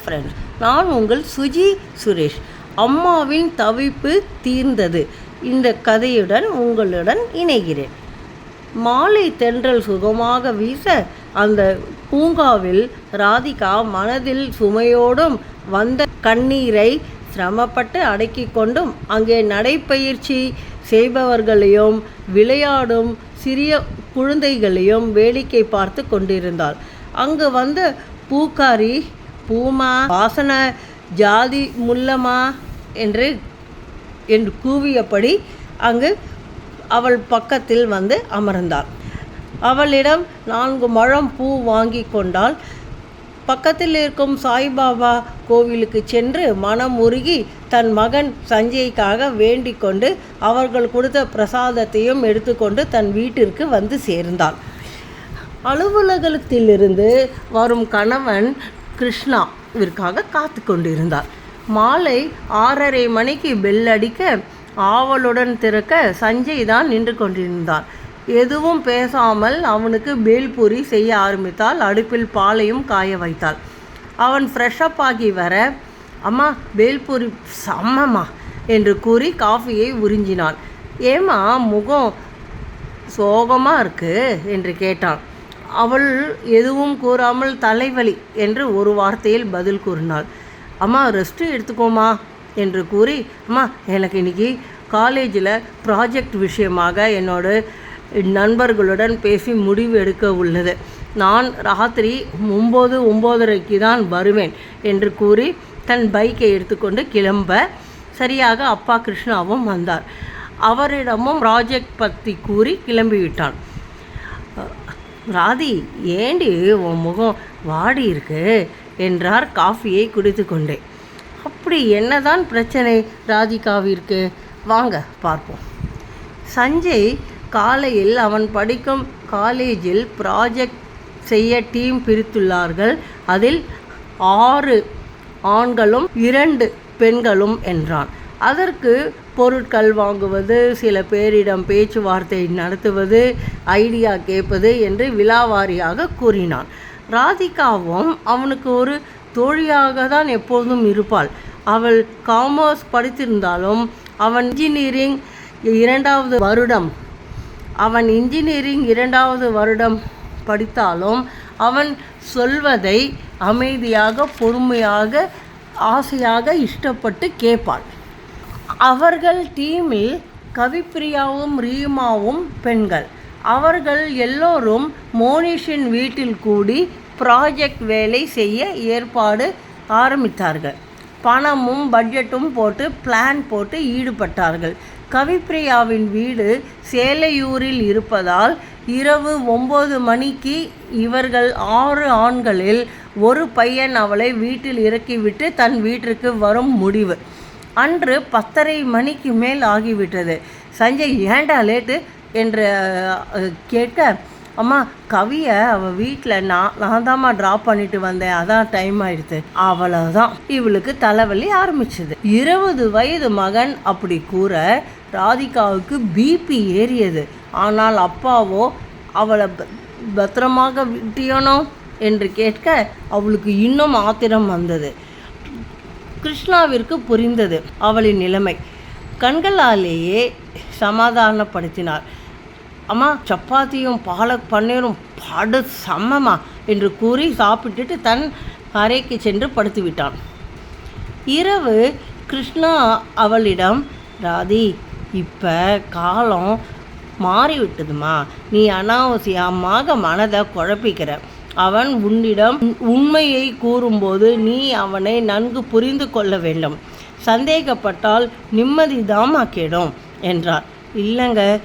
Friends நான் உங்கள் சுஜி சுரேஷ். அம்மாவின் தவிப்பு தீர்ந்தது. இந்த கதையுடன் உங்களுடன் இணைகிறேன். மாலை தென்றல் சுகமாக வீச அந்த பூங்காவில் ராதிகா மனதில் சுமையோடும் வந்த கண்ணீரை சிரமப்பட்டு அடக்கி கொண்டும் அங்கே நடைப்பயிற்சி செய்பவர்களையும் விளையாடும் சிறிய குழந்தைகளையும் வேடிக்கை பார்த்து கொண்டிருந்தாள். அங்கு வந்த பூக்காரி பூமா வாசன ஜாதி முல்லமா என்று என்று கூவியபடி அங்கு அவள் பக்கத்தில் வந்து அமர்ந்தாள். அவளிடம் நான்கு மழம் பூ வாங்கி கொண்டால் பக்கத்தில் இருக்கும் சாய்பாபா கோவிலுக்கு சென்று மனம் உருகி தன் மகன் சஞ்சய்க்காக வேண்டிக் கொண்டு அவர்கள் கொடுத்த பிரசாதத்தையும் எடுத்துக்கொண்டு தன் வீட்டிற்கு வந்து சேர்ந்தாள். அலுவலகத்திலிருந்து வரும் கணவன் கிருஷ்ணாவிற்காக காத்து கொண்டிருந்தார். மாலை ஆறரை மணிக்கு பெல் அடிக்க ஆவலுடன் திறக்க சஞ்சய் தான் நின்று கொண்டிருந்தான் எதுவும் பேசாமல் அவனுக்கு பேல்பூரி செய்ய ஆரம்பித்தாள் அடுப்பில் பாலையும் காய வைத்தாள். அவன் ஃப்ரெஷ்அப் ஆகி வர அம்மா பேல்பூரி செம்மம்மா என்று கூறி காஃபியை உறிஞ்சினான். ஏம்மா முகம் சோகமாக இருக்கு? என்று கேட்டான். அவள் எதுவும் கூறாமல் தலைவலி என்று ஒரு வார்த்தையில் பதில் கூறினாள். அம்மா ரெஸ்ட்டு எடுத்துக்கோமா? என்று கூறி அம்மா எனக்கு இன்னைக்கு காலேஜில் ப்ராஜெக்ட் விஷயமாக என்னோட நண்பர்களுடன் பேசி முடிவு எடுக்க உள்ளது. நான் ராத்திரி ஒம்பது ஒம்போதரைக்கு தான் வருவேன் என்று கூறி தன் பைக்கை எடுத்துக்கொண்டு கிளம்ப சரியாக அப்பா கிருஷ்ணாவும் வந்தார். அவரிடமும் ப்ராஜெக்ட் பற்றி கூறி கிளம்பிவிட்டான். ராதி ஏண்டி உன் முகம் வாடி இருக்கு? என்றார் காஃபியை குடித்து கொண்டே. அப்படி என்னதான் பிரச்சனை ராதிகாவிற்கு? வாங்க பார்ப்போம். சஞ்சய் காலையில் அவன் படிக்கும் காலேஜில் ப்ராஜெக்ட் செய்ய டீம் பிரித்துள்ளார்கள். அதில் ஆறு ஆண்களும் இரண்டு பெண்களும் என்றான். அதற்கு பொருட்கள் வாங்குவது சில பேரிடம் பேச்சுவார்த்தை நடத்துவது ஐடியா கேட்பது என்று விலாவாரியாக கூறினான். ராதிகாவும் அவனுக்கு ஒரு தோழியாக தான் எப்போதும் இருப்பாள். அவள் காமர்ஸ் படித்திருந்தாலும் அவன் இன்ஜினியரிங் இரண்டாவது வருடம் அவன் இன்ஜினியரிங் இரண்டாவது வருடம் படித்தாலும் அவன் சொல்வதை அமைதியாக பொறுமையாக ஆசையாக இஷ்டப்பட்டு கேட்பாள். அவர்கள் டீமில் கவிப்பிரியாவும் ரீமாவும் பெண்கள். அவர்கள் எல்லோரும் மோனிஷின் வீட்டில் கூடி ப்ராஜெக்ட் வேலை செய்ய ஏற்பாடு ஆரம்பித்தார்கள். பணமும் பட்ஜெட்டும் போட்டு பிளான் போட்டு ஈடுபட்டார்கள். கவிப்பிரியாவின் வீடு சேலையூரில் இருப்பதால் இரவு ஒம்பது மணிக்கு இவர்கள் ஆறு ஆண்களில் ஒரு பையன் அவளை வீட்டில் இறக்கிவிட்டு தன் வீட்டிற்கு வரும் முடிவு. அன்று பத்தரை மணிக்கு மேல் ஆகிவிட்டது. சஞ்சய் ஏண்டா லேட்டு? என்று கேட்க அம்மா கவியை அவள் வீட்டில் நான் நான் தாம்மா ட்ராப் பண்ணிட்டு வந்தேன். அதான் டைம் ஆயிடுது அவ்வளோதான் இவளுக்கு தலைவலி ஆரம்பிச்சது. இருபது வயது மகன் அப்படி கூற ராதிகாவுக்கு பிபி ஏறியது. ஆனால் அப்பாவோ அவளை பத்திரமாக விட்டியனோ? என்று கேட்க அவளுக்கு இன்னும் ஆத்திரம் வந்தது. கிருஷ்ணாவிற்கு புரிந்தது அவளின் நிலைமை. கண்களாலேயே சமாதானப்படுத்தினார். அம்மா சப்பாத்தியும் பாலக் பன்னீரும் படு செம்மம்மா என்று கூறி சாப்பிட்டுட்டு தன் அறைக்கு சென்று படுத்து விட்டான் இரவு கிருஷ்ணா அவளிடம் ராதி இப்போ காலம் மாறிவிட்டதுமா? நீ அனாவசியமாக மனதை குழப்பிக்கிற. அவன் உன்னிடம் உண்மையை கூறும்போது நீ அவனை நன்கு புரிந்து கொள்ள வேண்டும். சந்தேகப்பட்டால் நிம்மதிதாம்மா கெடும் என்றார். இல்லைங்க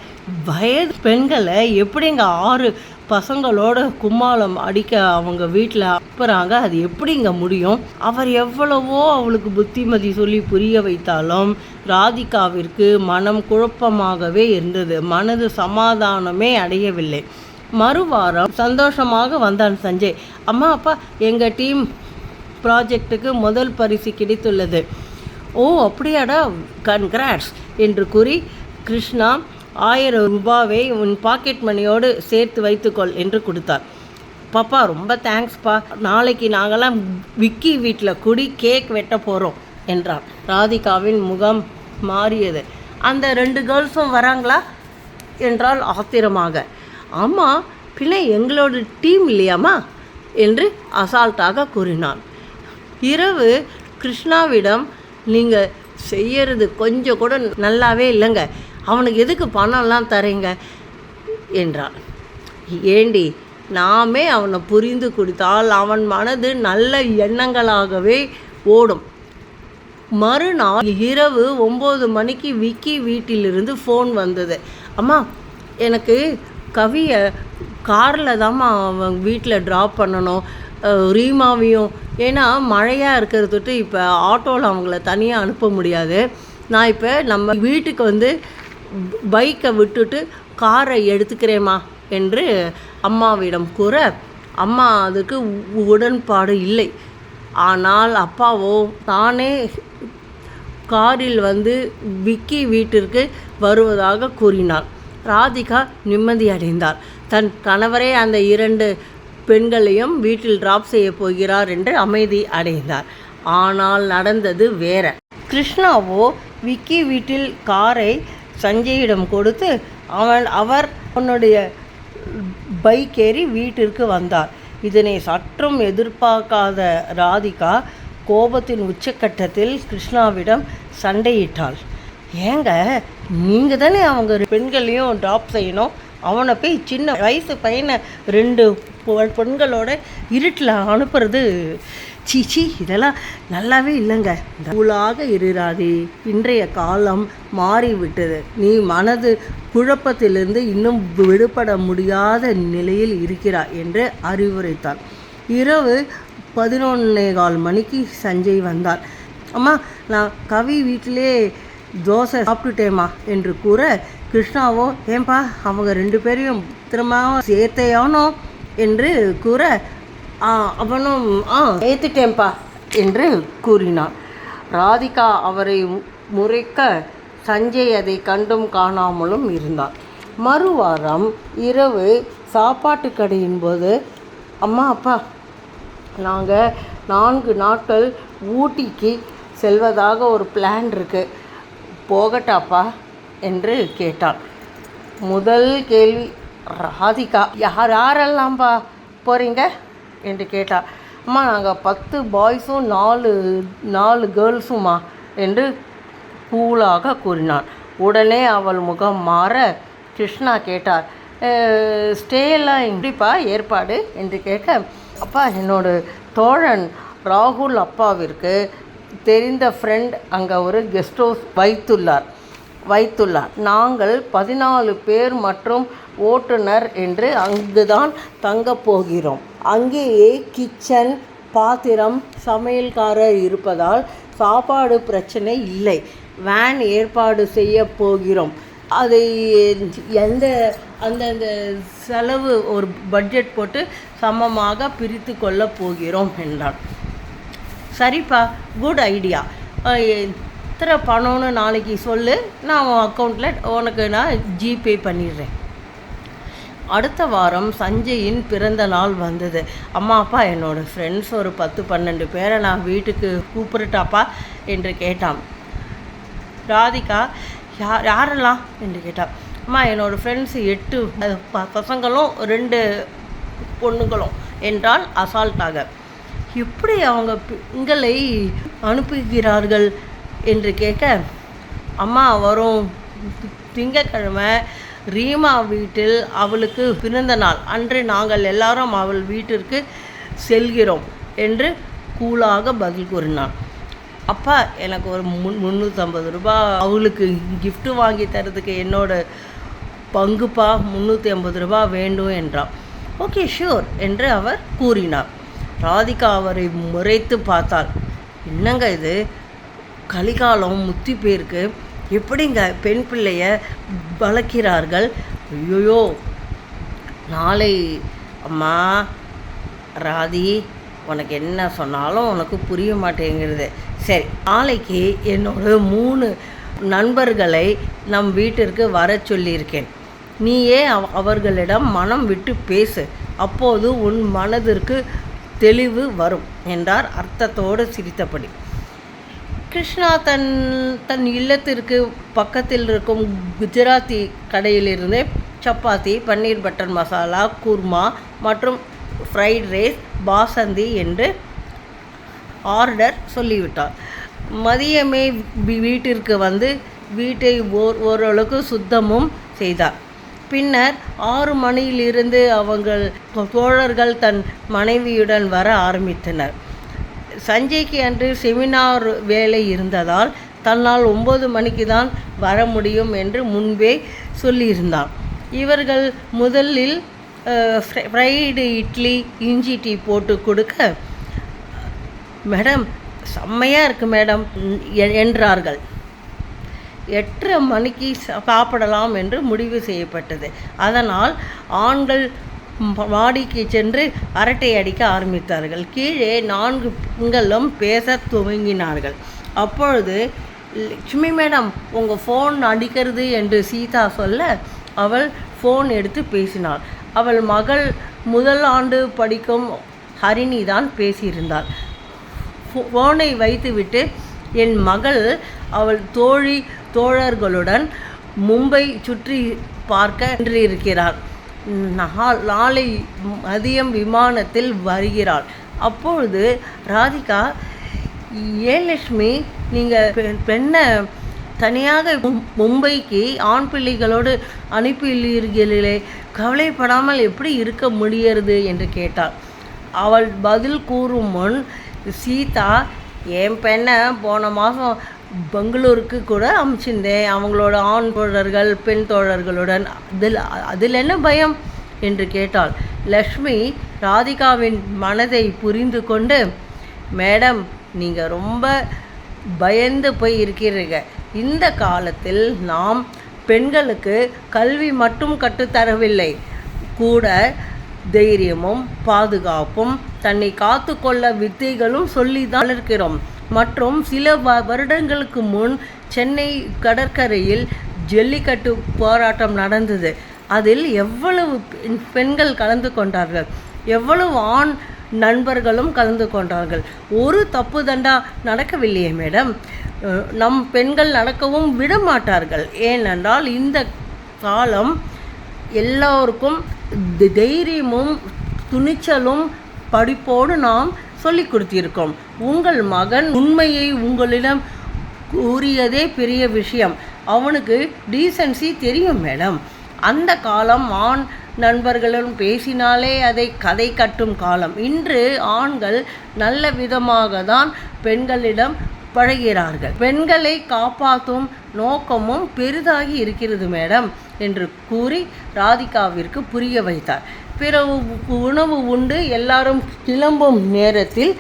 வயது பெண்களை எப்படிங்க ஆறு பசங்களோட கும்மாளம் அடிக்க அவங்க வீட்டில் அப்புறாங்க அது எப்படிங்க முடியும்? அவர் எவ்வளவோ அவளுக்கு புத்திமதி சொல்லி புரிய வைத்தாலும் ராதிகாவிற்கு மனம் குழப்பமாகவே இருந்தது. மனது சமாதானமே அடையவில்லை. மறுவாரம் சந்தோஷமாக வந்தான் சஞ்சய். அம்மா அப்பா எங்கள் டீம் ப்ராஜெக்ட்டுக்கு முதல் பரிசு கிடைத்துள்ளது. ஓ அப்படியாடா கன்கிராட்ஸ் என்று கூறி கிருஷ்ணா ஆயிரம் ரூபாவை உன் பாக்கெட் மணியோடு சேர்த்து வைத்துக்கொள் என்று கொடுத்தார். பாப்பா ரொம்ப தேங்க்ஸ்ப்பா நாளைக்கு நாங்களாம் விக்கி வீட்டில் குடி கேக் வெட்ட போகிறோம் என்றார் ராதிகாவின் முகம் மாறியது. அந்த ரெண்டு கேர்ள்ஸும் வராங்களா? என்றால் ஆத்திரமாக. ஆமாம் பிள்ளை எங்களோட டீம் இல்லையாம்மா என்று அசால்ட்டாக கூறினான். இரவு கிருஷ்ணாவிடம் நீங்கள் செய்யறது கொஞ்சம் கூட நல்லாவே இல்லைங்க. அவனுக்கு எதுக்கு பணம்லாம் தரீங்க? என்றான். ஏண்டி நாமே அவனை புரிந்து கொடுத்தால் அவன் மனது நல்ல எண்ணங்களாகவே ஓடும். மறுநாள் இரவு ஒம்பது மணிக்கு விக்கி வீட்டிலிருந்து ஃபோன் வந்தது. அம்மா எனக்கு கவியை காரில் தாம்மா அவன் வீட்டில் ட்ராப் பண்ணணும். ரீமாவையும். ஏன்னா மழையாக இருக்கிறதுட்டு இப்போ ஆட்டோவில் அவங்கள தனியாக அனுப்ப முடியாது. நான் இப்போ நம்ம வீட்டுக்கு வந்து பைக்கை விட்டுட்டு காரை எடுத்துக்கிறேம்மா என்று அம்மாவிடம் கூற அம்மா அதுக்கு உடன்பாடு இல்லை. ஆனால் அப்பாவோ தானே காரில் வந்து விக்கி வீட்டிற்கு வருவதாக கூறினார் ராதிகா நிம்மதியடைந்தார். தன் கணவரே அந்த இரண்டு பெண்களையும் வீட்டில் டிராப் செய்ய போகிறார் என்று அமைதி அடைந்தார். ஆனால் நடந்தது வேற. கிருஷ்ணாவோ விக்கி வீட்டில் காரை சஞ்சயிடம் கொடுத்து அவன் அவர் அவனுடைய பைக் ஏறி வீட்டிற்கு வந்தார். இதனை சற்றும் எதிர்பார்க்காத ராதிகா கோபத்தின் உச்சக்கட்டத்தில் கிருஷ்ணாவிடம் சண்டையிட்டாள். ஏங்க நீங்கள் தானே அவங்க பெண்களையும் ட்ராப் செய்யணும். அவனை போய் சின்ன வயசு பையனை ரெண்டு பெண்களோட இருட்டில் அனுப்புறது. சீச்சி இதெல்லாம் நல்லாவே இல்லைங்க. கூலாக இருக்கிறாதே இன்றைய காலம் மாறிவிட்டது. நீ மனது குழப்பத்திலிருந்து இன்னும் விடுபட முடியாத நிலையில் இருக்கிறாய் என்று அறிவுரைத்தான். இரவு பதினொன்னே கால் மணிக்கு சஞ்சய் வந்தார் அம்மா நான் கவி வீட்டிலே தோசை சாப்பிட்டுட்டேம்மா என்று கூற கிருஷ்ணாவோ ஏன்பா அவங்க ரெண்டு பேரையும் திரும்ப சேர்த்தையானோ? என்று கூற "ஆ, அவனும் ஆ ஏற்றுட்டேன்பா என்று கூறினான். ராதிகா அவரை முறைக்க சஞ்சய் அதை கண்டும் காணாமலும் இருந்தார் மறுவாரம் இரவு சாப்பாட்டு கடையின் போது அம்மா அப்பா நாங்கள் நான்கு நாட்கள் ஊட்டிக்கு செல்வதாக ஒரு பிளான் இருக்குது போகட்டாப்பா என்று கேட்டாள். முதல் கேள்வி ராதிகா யார் யாரெல்லாம்ப்பா போகிறீங்க என்று கேட்டாள். அம்மா நாங்கள் பத்து பாய்ஸும் நாலு நாலு கேர்ள்ஸுமா என்று கூலாக கூறினான் உடனே அவள் முகம் மாற கிருஷ்ணா கேட்டார். ஸ்டே எல்லாம் எப்படிப்பா ஏற்பாடு? என்று கேட்க அப்பா என்னோட தோழன் ராகுல் அப்பாவிற்கு தெரிந்த ஃப்ரெண்ட் அங்கே ஒரு கெஸ்ட் ஹவுஸ் வைத்துள்ளார். வைத்துள்ளார். நாங்கள் பதினாலு பேர் மற்றும் ஓட்டுநர் என்று அங்குதான் தங்கப் போகிறோம். அங்கேயே கிச்சன் பாத்திரம் சமையல்காரர் இருப்பதால் சாப்பாடு பிரச்சனை இல்லை. வேன் ஏற்பாடு செய்ய போகிறோம். அதை எந்த அந்தந்த செலவு ஒரு பட்ஜெட் போட்டு சமமாக பிரித்து கொள்ளப் போகிறோம் என்றான் சரிப்பா குட் ஐடியா எத்தனை பணம்னு நாளைக்கு சொல்லு நான் உன் அக்கௌண்ட்டில் உனக்கு நான் ஜிபே பண்ணிடுறேன். அடுத்த வாரம் சஞ்சயின் பிறந்த நாள் வந்தது. அம்மா அப்பா என்னோட ஃப்ரெண்ட்ஸ் ஒரு பத்து பன்னெண்டு பேரை நான் வீட்டுக்கு கூப்பிடட்டாப்பா என்று கேட்டான். ராதிகா யார் யாரெல்லாம்? என்று கேட்டான். அம்மா என்னோடய ஃப்ரெண்ட்ஸ் எட்டு ப- பசங்களும் ரெண்டு பொண்ணுங்களும் என்றால் அசால்ட்டாக. எப்படி அவங்க பெண்களை அனுப்புகிறார்கள் என்று கேட்க அம்மா வரும் திங்கக்கிழமை திங்கட்கிழமை ரீமா வீட்டில் அவளுக்கு பிறந்த நாள். அன்று நாங்கள் எல்லாரும் அவள் வீட்டிற்கு செல்கிறோம் என்று கூலாக பதில் கூறினான் அப்பா எனக்கு ஒரு முன் முந்நூற்றம்பது ரூபாய் அவளுக்கு கிஃப்ட்டு வாங்கி தரதுக்கு என்னோட பங்குப்பா முந்நூற்றி ஐம்பது ரூபா வேண்டும் என்றான் ஓகே ஷூர் என்று அவர் கூறினார். ராதிகா அவரை முறைத்து பார்த்தாள். என்னங்க இது? கலிகாலம் முத்தி பேருக்கு எப்படிங்க பெண் பிள்ளைய வளர்க்கிறார்கள்? ஐயோயோ நாளை அம்மா ராதி உனக்கு என்ன சொன்னாலும் உனக்கு புரிய மாட்டேங்கிறது சரி நாளைக்கு என்னோட மூணு நண்பர்களை நம் வீட்டிற்கு வர சொல்லியிருக்கேன். நீயே அவர்களிடம் மனம் விட்டு பேசு. அப்போது உன் மனதிற்கு தெளிவு வரும் என்றார் அர்த்தத்தோடு சிரித்தபடி. கிருஷ்ணா தன் தன் இல்லத்திற்கு பக்கத்தில் இருக்கும் குஜராத்தி கடையிலிருந்து சப்பாத்தி பன்னீர் பட்டர் மசாலா குர்மா மற்றும் ஃப்ரைட் ரைஸ் பாசந்தி என்று ஆர்டர் சொல்லிவிட்டார். மதியமே வீட்டிற்கு வந்து வீட்டை ஓர் ஓரளவுக்கு சுத்தமும் செய்தார். பின்னர் ஆறு மணியிலிருந்து அவங்கள் தோழர்கள் தன் மனைவியுடன் வர ஆரம்பித்தனர். சஞ்சய்க்கு அன்று செமினார் வேலை இருந்ததால் தன்னால் ஒம்பது மணிக்கு தான் வர முடியும் என்று முன்பே சொல்லியிருந்தான். இவர்கள் முதலில் ஃப்ரைடு இட்லி இஞ்சி டீ போட்டு கொடுக்க மேடம் செம்மையாக இருக்குது மேடம் என்றார்கள். எட்டரை மணிக்கு சாப்பிடலாம் என்று முடிவு செய்யப்பட்டது. அதனால் ஆண்கள் மாடிக்கு சென்று அரட்டை அடிக்க ஆரம்பித்தார்கள். கீழே நான்கு பெண்களும் பேசத் துவங்கினார்கள். அப்பொழுது லட்சுமி மேடம் உங்கள் ஃபோன் அடிக்கிறது என்று சீதா சொல்ல அவள் ஃபோன் எடுத்து பேசினாள். அவள் மகள் முதல் ஆண்டு படிக்கும் ஹரிணி தான் பேசியிருந்தாள். ஃபோனை வைத்துவிட்டு என் மகள் அவள் தோழி தோழர்களுடன் மும்பை சுற்றி பார்க்க நின்றிருக்கிறார். நா- நாளை மதியம் விமானத்தில் வருகிறாள் அப்பொழுது ராதிகா ஏன் லட்சுமி நீங்கள் பெண்ணை தனியாக மும்- மும்பைக்கு ஆண் பிள்ளைகளோடு அனுப்பியுள்ளீர்களே கவலைப்படாமல் எப்படி இருக்க முடியறது? என்று கேட்டாள். அவள் பதில் கூறும் முன் சீதா என் பெண்ணை போன மாதம் பெங்களூருக்கு கூட அனுப்பிச்சிருந்தேன் அவங்களோட ஆண் தோழர்கள் பெண் தோழர்களுடன். அதில் அதில் என்ன பயம்? என்று கேட்டாள். லக்ஷ்மி ராதிகாவின் மனதை புரிந்து கொண்டு மேடம் நீங்கள் ரொம்ப பயந்து போய் இருக்கிறீங்க இந்த காலத்தில் நாம் பெண்களுக்கு கல்வி மட்டும் கற்றுத்தரவில்லை. கூட தைரியமும் பாதுகாப்பும் தன்னை காத்துக்கொள்ள வித்தைகளும் சொல்லி தான் இருக்கிறோம். மற்றும் சில வ- வருடங்களுக்கு முன் சென்னை கடற்கரையில் ஜல்லிக்கட்டு போராட்டம் நடந்தது. அதில் எவ்வளவு பெண்கள் கலந்து கொண்டார்கள்? எவ்வளவு ஆண் நண்பர்களும் கலந்து கொண்டார்கள்? ஒரு தப்பு தண்டா நடக்கவில்லையே மேடம். நம் பெண்கள் நடக்கவும் விட மாட்டார்கள் ஏனென்றால் இந்த காலம் எல்லோருக்கும் தைரியமும் துணிச்சலும் படிப்போடு நாம் சொல்லிக் கொடுத்திருக்கோம். உங்கள் மகன் உண்மையை உங்களிடம் கூறியதே பெரிய விஷயம். அவனுக்கு டீசன்சி தெரியும் மேடம் அந்த காலம் ஆண் நண்பர்களும் பேசினாலே அதை கதை கட்டும் காலம். இன்று ஆண்கள் நல்ல விதமாக தான் பெண்களிடம் பழகிறார்கள். பெண்களை காப்பாற்றும் நோக்கமும் பெரிதாகி இருக்கிறது மேடம் என்று கூறி ராதிகாவிற்கு புரிய வைத்தார். பிறகு உ- உணவு உண்டு. எல்லாரும் கிளம்பும் நேரத்தில்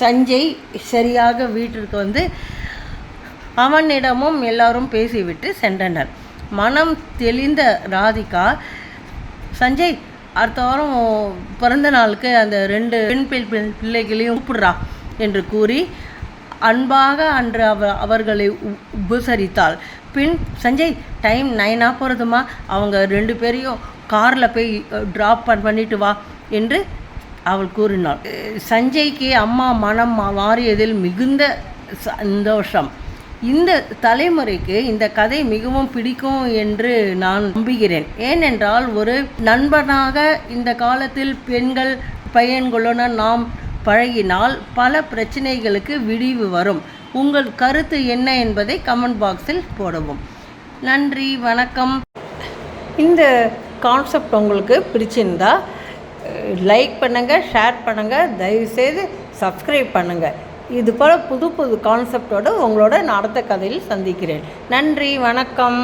சஞ்சய் சரியாக வீட்டிற்கு வந்து அவனிடமும் எல்லாரும் பேசிவிட்டு சென்றனர். மனம் தெளிந்த ராதிகா சஞ்சய் அடுத்த வாரம் பிறந்த நாளுக்கு அந்த ரெண்டு பெண் பிள்ளைகளையும் கூப்பிடுறா என்று கூறி அன்பாக அன்று அவ அவர்களை உ- உபசரித்தாள். பின் சஞ்சய் டைம் நைனாக போகிறதுமா அவங்க ரெண்டு பேரையும் காரில் போய் ட்ராப் பண்ணிட்டு வா என்று அவள் கூறினாள். சஞ்சய்க்கு அம்மா மனம் மாறியதில் மிகுந்த சந்தோஷம். இந்த தலைமுறைக்கு இந்த கதை மிகவும் பிடிக்கும் என்று நான் நம்புகிறேன். ஏனென்றால் ஒரு நண்பனாக இந்த காலத்தில் பெண்கள் பையன்களுடன் நாம் பழகினால் பல பிரச்சனைகளுக்கு விடிவு வரும். உங்கள் கருத்து என்ன என்பதை கமெண்ட் பாக்ஸில் போடவும். நன்றி வணக்கம். இந்த கான்செப்ட் உங்களுக்கு பிடிச்சிருந்தா லைக் பண்ணுங்கள் ஷேர் பண்ணுங்கள் தயவுசெய்து சப்ஸ்கிரைப் பண்ணுங்கள் இது போல் புது புது கான்செப்டோடு உங்களோட நான் அடுத்த கதையில் சந்திக்கிறேன். நன்றி வணக்கம்.